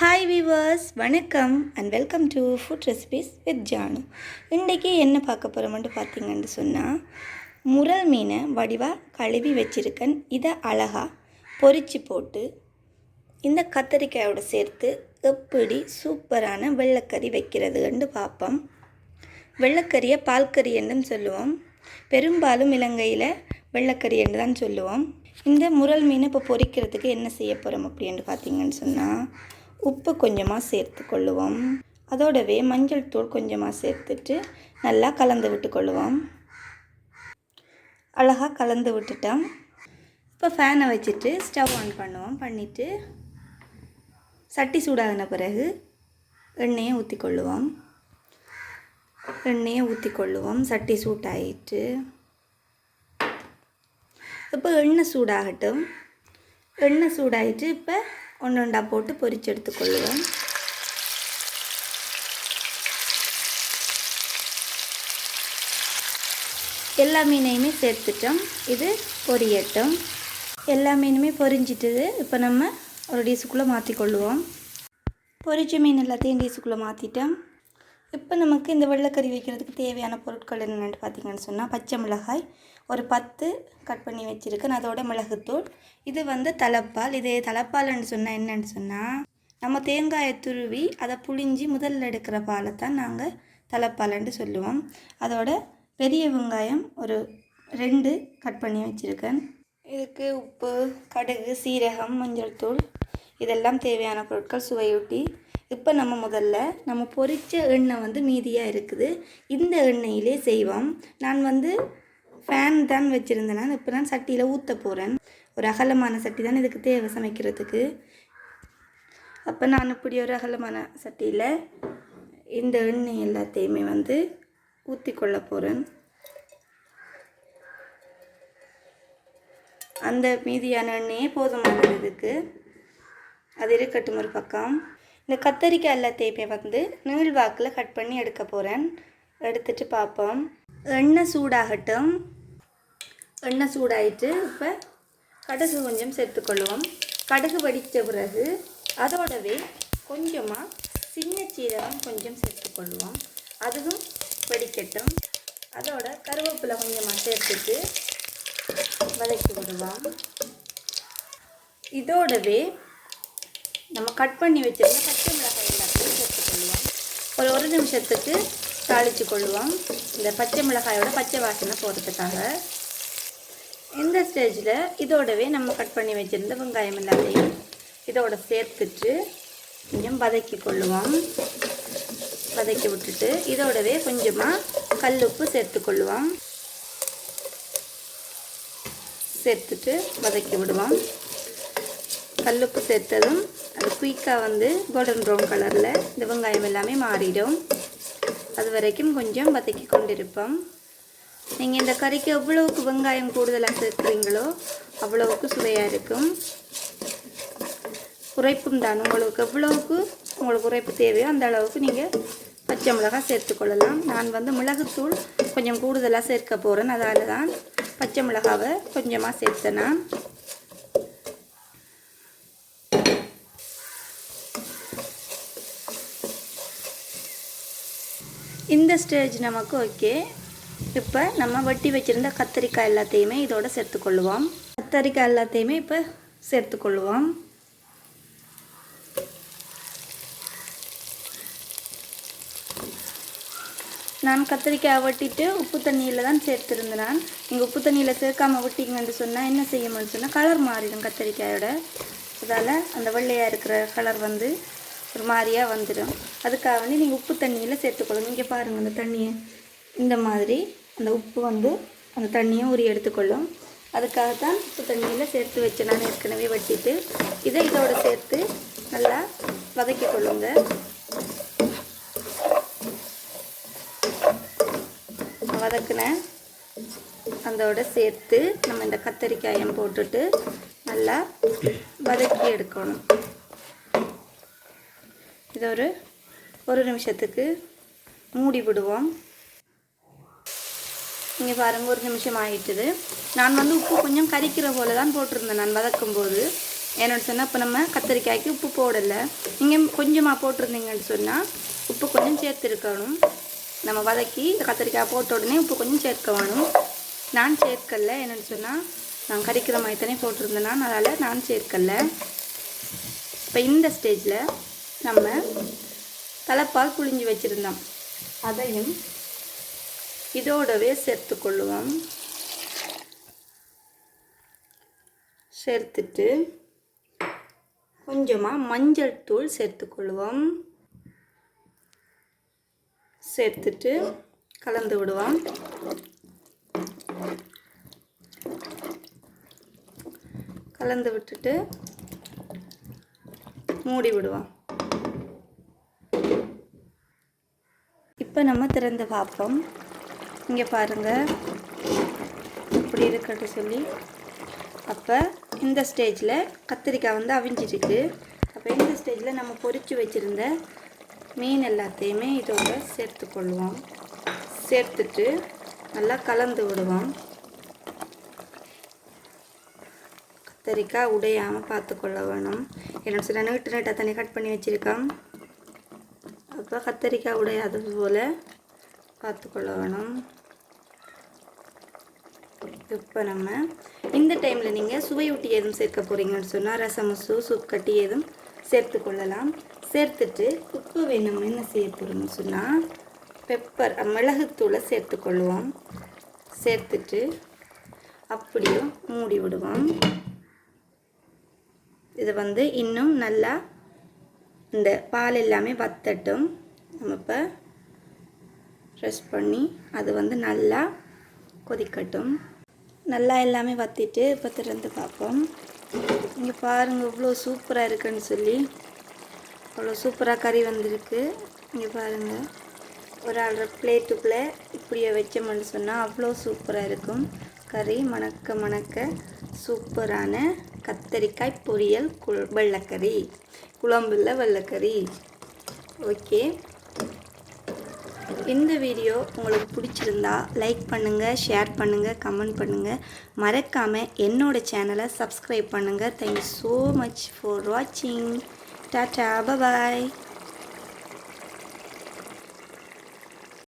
Hi viewers வணக்கம் and welcome to food recipes with Janu இன்றைக்கி என்ன பார்க்க போகிறோம்னு பார்த்தீங்கன்னு சொன்னால் முரல் மீனை வடிவாக கழுவி வச்சுருக்கேன் இதை அழகாக பொறிச்சு போட்டு இந்த கத்தரிக்காயோட சேர்த்து எப்படி சூப்பரான வெள்ளைக்கறி வைக்கிறதுன்னு பார்ப்போம். வெள்ளைக்கறியை பால்கறி என்றும் சொல்லுவோம். பெரும்பாலும் இலங்கையில் வெள்ளைக்கறி என்று தான் சொல்லுவோம். இந்த முரல் மீனை இப்போ பொறிக்கிறதுக்கு என்ன செய்ய போகிறோம் அப்படின்னு பார்த்தீங்கன்னு சொன்னால் உப்பு கொஞ்சமாக சேர்த்து கொள்ளுவோம். அதோடவே மஞ்சள் தூள் கொஞ்சமாக சேர்த்துட்டு நல்லா கலந்து விட்டு கொள்ளுவோம். அழகாக கலந்து விட்டுட்டோம். இப்போ ஃபேனை வச்சுட்டு ஸ்டவ் ஆன் பண்ணுவோம். பண்ணிவிட்டு சட்டி சூடாகின பிறகு எண்ணெயை ஊற்றி கொள்ளுவோம். எண்ணெயை ஊற்றி கொள்ளுவோம். சட்டி சூட்டாயிட்டு இப்போ எண்ணெய் சூடாகட்டும். எண்ணெய் சூடாயிட்டு இப்போ ஒன்று ஒன்றா போட்டு பொரிச்சு எடுத்துக்கொள்ளுவோம் எல்லா மீனையுமே சேர்த்துட்டோம். இது பொரியட்டும். எல்லா மீனுமே பொரிஞ்சிட்டது. இப்போ நம்ம ஒரு டீஸுக்குள்ளே மாற்றிக்கொள்ளுவோம் பொரிச்ச மீன் எல்லாத்தையும் டீஸுக்குள்ளே மாற்றிட்டோம். இப்போ நமக்கு இந்த வெள்ளைக்கறி வைக்கிறதுக்கு தேவையான பொருட்கள் என்னென்னு பார்த்தீங்கன்னு சொன்னால் பச்சை மிளகாய் ஒரு பத்து கட் பண்ணி வச்சுருக்கேன். அதோட மிளகுத்தூள். இது வந்து தலைப்பால். இது தலைப்பால்னு சொன்னால் என்னன்னு சொன்னால் நம்ம தேங்காயை துருவி அதை புழிஞ்சி முதல்ல எடுக்கிற பாலை தான் நாங்கள் தலைப்பாலன்னு சொல்லுவோம். அதோட பெரிய வெங்காயம் ஒரு ரெண்டு கட் பண்ணி வச்சுருக்கேன். இதுக்கு உப்பு கடுகு சீரகம் மஞ்சள் தூள் இதெல்லாம் தேவையான பொருட்கள் சுவையூட்டி. இப்போ நம்ம முதல்ல நம்ம பொரித்த எண்ணெய் வந்து மீதியாக இருக்குது. இந்த எண்ணெயிலே செய்வோம். நான் வந்து ஃபேன் தான் வச்சுருந்தேன். நான் இப்போ நான் சட்டியில் ஊற்ற போகிறேன் ஒரு அகலமான சட்டி தான் இதுக்கு தேவை சமைக்கிறதுக்கு. அப்போ நான் இப்படி ஒரு அகலமான சட்டியில் இந்த எண்ணெய் எல்லாத்தையுமே வந்து ஊற்றி கொள்ள போகிறேன் அந்த மீதியான எண்ணெயே போதுமானது இதுக்கு. அது இருக்கட்டும் ஒரு பக்கம். இந்த கத்தரிக்காய் எல்லாத்தையுமே வந்து நீள்வாக்கில் கட் பண்ணி எடுக்க போகிறேன் எடுத்துட்டு பார்ப்போம் எண்ணெய் சூடாகட்டும். எண்ணெய் சூடாயிட்டு இப்போ கடுகு கொஞ்சம் சேர்த்துக்கொள்வோம் கடுகு வடித்த பிறகு அதோடவே கொஞ்சமாக சின்ன சீரகம் கொஞ்சம் சேர்த்துக்கொள்வோம் அதுவும் வடிக்கட்டும். அதோட கருவேப்பிலை கொஞ்சமாக சேர்த்துட்டு வதக்கி விடுவோம். இதோடவே நம்ம கட் பண்ணி வச்சிருந்த பச்சை மிளகாய் எல்லாத்தையும் சேர்த்துக்கொள்வோம் ஒரு ஒரு நிமிஷத்துக்கு தாளித்து கொள்வோம். இந்த பச்சை மிளகாயோட பச்சை வாசனை போகிறதுக்காக இந்த ஸ்டேஜில் இதோடவே நம்ம கட் பண்ணி வச்சுருந்த வெங்காயம் எல்லாத்தையும் இதோட சேர்த்துட்டு கொஞ்சம் வதக்கி கொள்ளுவோம் வதக்கி விட்டுட்டு இதோடவே கொஞ்சமாக கல்லுப்பு சேர்த்துக்கொள்ளுவோம் சேர்த்துட்டு வதக்கி விடுவோம். கல்லுப்பு சேர்த்ததும் அது குயிக்காக வந்து கோல்டன் ப்ரௌன் கலரில் இந்த வெங்காயம் எல்லாமே மாறிடும். அது வரைக்கும் கொஞ்சம் வதக்கி கொண்டிருப்போம். நீங்கள் இந்த கறிக்கு எவ்வளவுக்கு வெங்காயம் கூடுதலாக சேர்க்குறீங்களோ அவ்வளவுக்கு சுவையாக இருக்கும். உரைப்பும் தான். உங்களுக்கு எவ்வளவுக்கு உங்களுக்கு உரைப்பு தேவையோ அந்த அளவுக்கு நீங்கள் பச்சை மிளகாய் சேர்த்துக்கொள்ளலாம் நான் வந்து மிளகுத்தூள் கொஞ்சம் கூடுதலாக சேர்க்க போகிறேன் அதால் தான் பச்சை மிளகாவை கொஞ்சமாக சேர்த்தேன். நான் இந்த ஸ்டேஜ் நமக்கு ஓகே இப்போ நம்ம வட்டி வச்சுருந்த கத்தரிக்காய் எல்லாத்தையுமே இதோட சேர்த்துக்கொள்ளுவோம். கத்தரிக்காய் எல்லாத்தையுமே இப்போ சேர்த்துக்கொள்ளுவோம். நான் கத்திரிக்காய் வட்டிட்டு உப்பு தண்ணியில் தான் சேர்த்துருந்தேன். நான் நீங்கள் உப்பு தண்ணியில் சேர்க்காமல் விட்டிங்கன்னு சொன்னால் என்ன செய்யணும்னு சொன்னால் கலர் மாறிடும் கத்திரிக்காயோட. அதால் அந்த வெள்ளையாக இருக்கிற கலர் வந்து ஒரு மாதிரியாக வந்துடும். அதுக்காக வந்து நீங்கள் உப்பு தண்ணியில் சேர்த்துக்கொள்ளுங்க இங்கே பாருங்கள் அந்த தண்ணியை. இந்த மாதிரி அந்த உப்பு வந்து அந்த தண்ணியை உரி எடுத்துக்கொள்ளும். அதுக்காக தான் உப்பு தண்ணியில் சேர்த்து வச்சு நான் ஏற்கனவே வட்டிட்டு இதை இதோட சேர்த்து நல்லா வதக்கி கொள்ளுங்க வதக்கினேன் அதோட சேர்த்து நம்ம இந்த கத்தரிக்காயம் போட்டுட்டு நல்லா வதக்கி எடுக்கணும். இதை ஒரு ஒரு நிமிஷத்துக்கு மூடி விடுவோம். இங்கே பாருங்கள் ஒரு நிமிஷம் ஆகிட்டுது நான் வந்து உப்பு கொஞ்சம் கரிக்கிற போல தான் போட்டிருந்தேன் நான் வதக்கும்போது. ஏன்னு சொன்னால் இப்போ நம்ம கத்திரிக்காய்க்கு உப்பு போடலை. நீங்கள் கொஞ்சமாக போட்டிருந்தீங்கன்னு சொன்னால் உப்பு கொஞ்சம் சேர்த்துருக்கணும். நம்ம வதக்கி கத்திரிக்காய் போட்ட உடனே உப்பு கொஞ்சம் சேர்க்க வேணும். நான் சேர்க்கல. என்னென்னு சொன்னால் நான் கறிக்கிற மாதிரி தானே போட்டிருந்தேன்னா அதனால் நான் சேர்க்கல. இப்போ இந்த ஸ்டேஜில் நம்ம தலைப்பால் புழிஞ்சு வச்சுருந்தோம். அதையும் இதோடவே சேர்த்துக்கொள்ளுவோம் சேர்த்துட்டு கொஞ்சமாக மஞ்சள் தூள் சேர்த்துக்கொள்வோம் சேர்த்துட்டு கலந்து விடுவோம். கலந்து விட்டுட்டு மூடி விடுவோம். இப்போ நம்ம திறந்து பார்ப்போம். இங்கே பாருங்கள் இப்படி இருக்கட்டும் சொல்லி. அப்போ இந்த ஸ்டேஜில் கத்திரிக்காய் வந்து அவிஞ்சிருக்கு. அப்போ இந்த ஸ்டேஜில் நம்ம பொறிச்சு வச்சுருந்த மீன் எல்லாத்தையுமே இதோட சேர்த்துக்கொள்வோம் சேர்த்துட்டு நல்லா கலந்து விடுவோம். கத்தரிக்காய் உடையாமல் பார்த்துக்கொள்ள வேணும். என்னோட சில நீட்டு நீட்டாக தண்ணி கட் பண்ணி வச்சுருக்கேன் அப்போ கத்தரிக்காய் உடையாதது போல் பார்த்துக்கொள்ள வேணும். இப்போ நம்ம இந்த டைமில் நீங்கள் சுவையூட்டி எதுவும் சேர்க்க போகிறீங்கன்னு சொன்னால் ரசமசு சூப் கட்டி எதுவும் சேர்த்து கொள்ளலாம். சேர்த்துட்டு உப்பு வேணும் என்ன செய்ய போகிறோம்னு சொன்னால் பெப்பர் மிளகுத்தூளை சேர்த்துக்கொள்வோம் சேர்த்துட்டு அப்படியும் மூடி விடுவோம். இதை வந்து இன்னும் நல்லா இந்த பால் எல்லாமே வத்தட்டும். நம்ம இப்போ ப்ரெஸ் பண்ணி அது வந்து நல்லா கொதிக்கட்டும். நல்லா எல்லாமே வத்திட்டு இப்போ திறந்து பார்ப்போம். இங்கே பாருங்கள் இவ்வளோ சூப்பராக இருக்குன்னு சொல்லி. அவ்வளோ சூப்பராக கறி வந்திருக்கு. இங்கே பாருங்கள் ஒரு ஆள்ற பிளேட்டுக்குள்ளே இப்படியே வச்சோம்னு சொன்னால் அவ்வளோ சூப்பராக இருக்கும். கறி மணக்க மணக்க சூப்பரான கத்தரிக்காய் பொரியல் கு வெள்ளைக்கறி. குழம்புல வெள்ளைக்கறி. ஓகே. இந்த வீடியோ உங்களுக்கு பிடிச்சிருந்தா லைக் பண்ணுங்கள் ஷேர் பண்ணுங்கள் கமெண்ட் பண்ணுங்கள் மறக்காமல் என்னோடய சேனலை சப்ஸ்கிரைப் பண்ணுங்கள் thank you so much for வாட்சிங் டாட்டா பபாய்